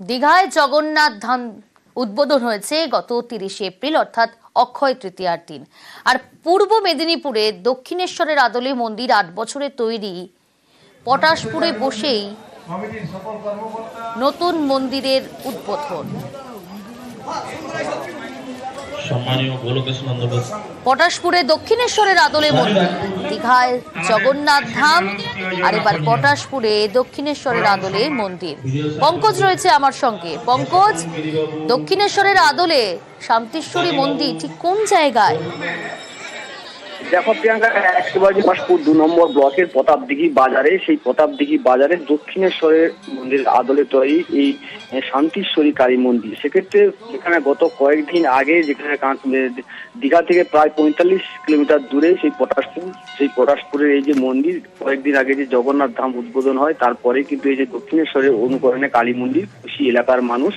দীঘায় জগন্নাথ ধাম উদ্বোধন হয়েছে গত তিরিশে এপ্রিল, অর্থাৎ অক্ষয় তৃতীয়ার দিন। আর পূর্ব মেদিনীপুরে দক্ষিণেশ্বরের আদলে মন্দির আট বছরে তৈরি। পটাশপুরে বসেই নতুন মন্দিরের উদ্বোধন। পটাশপুরে দক্ষিণেশ্বরের আদলে মন্দির দীঘায় জগন্নাথ ধাম আর এবার পটাশপুরে দক্ষিণেশ্বরের আদলে মন্দির। পঙ্কজ রয়েছে আমার সঙ্গে। পঙ্কজ দক্ষিণেশ্বরের আদলে শান্তিশ্বরী মন্দির ঠিক কোন জায়গায়? দেখো প্রিয়াঙ্কা একেবারে পাশপুর দু নম্বর ব্লকের প্রতাপদিঘি বাজারে সেই প্রতাপদিঘি বাজারে দক্ষিণেশ্বরের মন্দিরের আদলে তৈরি এই শান্তিশ্বরী কালী মন্দির। সেক্ষেত্রে সেখানে গত কয়েকদিন আগে যেখানে দীঘা থেকে প্রায় পঁয়তাল্লিশ কিলোমিটার দূরে সেই পটাশপুর, সেই পটাশপুরের এই যে মন্দির, কয়েকদিন আগে যে জগন্নাথ ধাম উদ্বোধন হয়, তারপরে কিন্তু এই যে দক্ষিণেশ্বরের অনুকরণে কালী মন্দির, খুশি এলাকার মানুষ।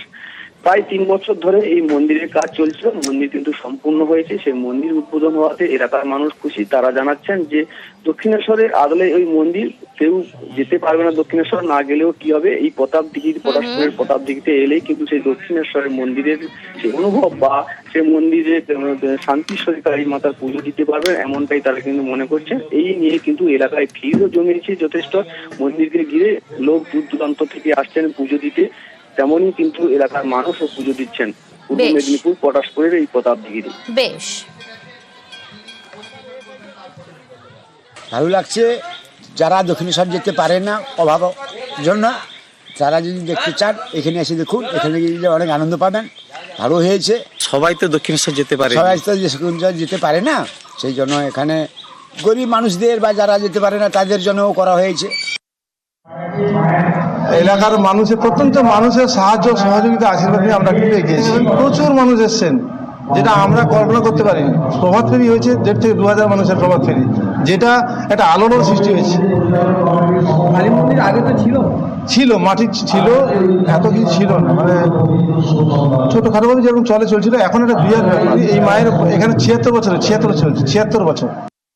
প্রায় তিন বছর ধরে এই মন্দিরের কাজ চলছিল মন্দির কিন্তু সম্পূর্ণ হয়েছে। সেই মন্দির উদ্বোধন হওয়াতে এলাকার মানুষ খুশি। তারা জানাচ্ছেন যে দক্ষিণেশ্বরের আদলে ওই মন্দির কেউ যেতে পারবে না দক্ষিণেশ্বর না গেলেও কি হবে? এই প্রতাপ দিঘির পটাশপুরের প্রতাপ দিঘিতে এলেই কিন্তু সেই দক্ষিণেশ্বরের মন্দিরের সে অনুভব বা সেই মন্দিরে আহ, শান্তিশ্বরী কালী মাতার পুজো দিতে পারবেন এমনটাই তারা কিন্তু মনে করছেন এই নিয়ে কিন্তু এলাকায় ভিড়ও জমেছে যথেষ্ট। মন্দিরকে ঘিরে লোক দূর দূরান্ত থেকে আসছেন পুজো দিতে। তেমনই কিন্তু এলাকার মানুষও পুজো দিচ্ছেন। পূর্ব মেদিনীপুর পটাশপুরের এই প্রতাপ দিঘিরে বেশ। ভালো লাগছে। যারা দক্ষিণেশ্বর যেতে পারে না অভাব জন্য তারা যদি দেখতে চান এখানে এসে দেখুন। এখানে গিয়ে অনেক আনন্দ পাবেন। ভালো হয়েছে। সবাই তো দক্ষিণেশ্বর যেতে পারে। সবাই তো দক্ষিণেশ্বর যেতে পারে না সেই জন্য এখানে গরিব মানুষদের বা যারা যেতে পারে না তাদের জন্যও করা হয়েছে। এলাকার মানুষের প্রত্যন্ত মানুষের সাহায্য সহযোগিতা আশীর্বাদ নিয়ে আমরা কিন্তু এগিয়েছি। প্রচুর মানুষ এসছেন যেটা আমরা কল্পনা করতে পারিনি। প্রভাত ফেরি হয়েছে দেড় থেকে দু হাজার মানুষের প্রভাত ফেরি যেটা একটা আলোড়ন সৃষ্টি হয়েছে। আগে তো ছিল। ছিল মাটি ছিল এত কিছু ছিল না মানে ছোটখাটোভাবে যেরকম চলে চলছিল এখন একটা বিয়ের এই মায়ের এখানে ছিয়াত্তর বছর ছিয়াত্তর চলছে ছিয়াত্তর বছর।